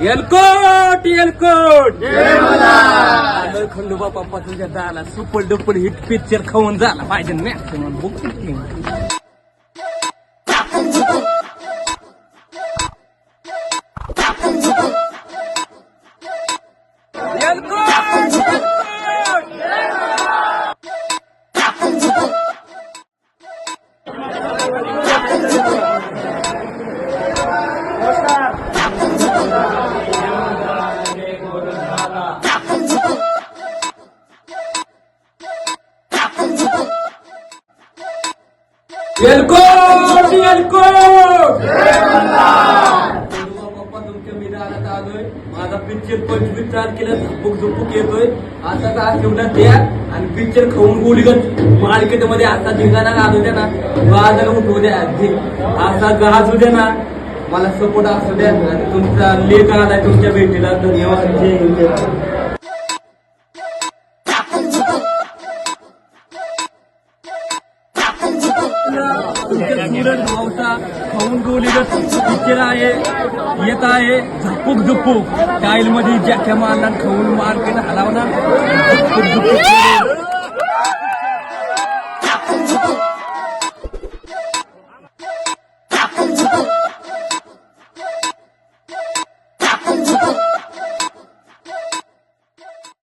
एलकोट एलकोट. खंडोबा पप्पा तुझ्या दाला सुपर डुपर हिट पिक्चर खाऊन झाला पाहिजे मॅक्सिमम बुक आलोय माझा पिक्चर पंचवीस तारखेला झुपूक झुपूक येतोय आता का आठवड्यात द्या आणि पिक्चर खाऊन गुडगत मार्केटमध्ये आता धिंगाणा घालू द्या ना गाजाला उठवू द्या असा गाजू द्या ना मला सपोर्ट असू द्या. आणि तुमचा लेख आलाय तुमच्या भेटीला धन्यवाद जय हिंद भावचा खाऊन गोलीगत पिक्चर आहे. येत आहे. झपूक झुपूक. स्टाईल मध्ये जॅक्या मारणार खाऊन मार्केट हलावणार झपूक झुपूक.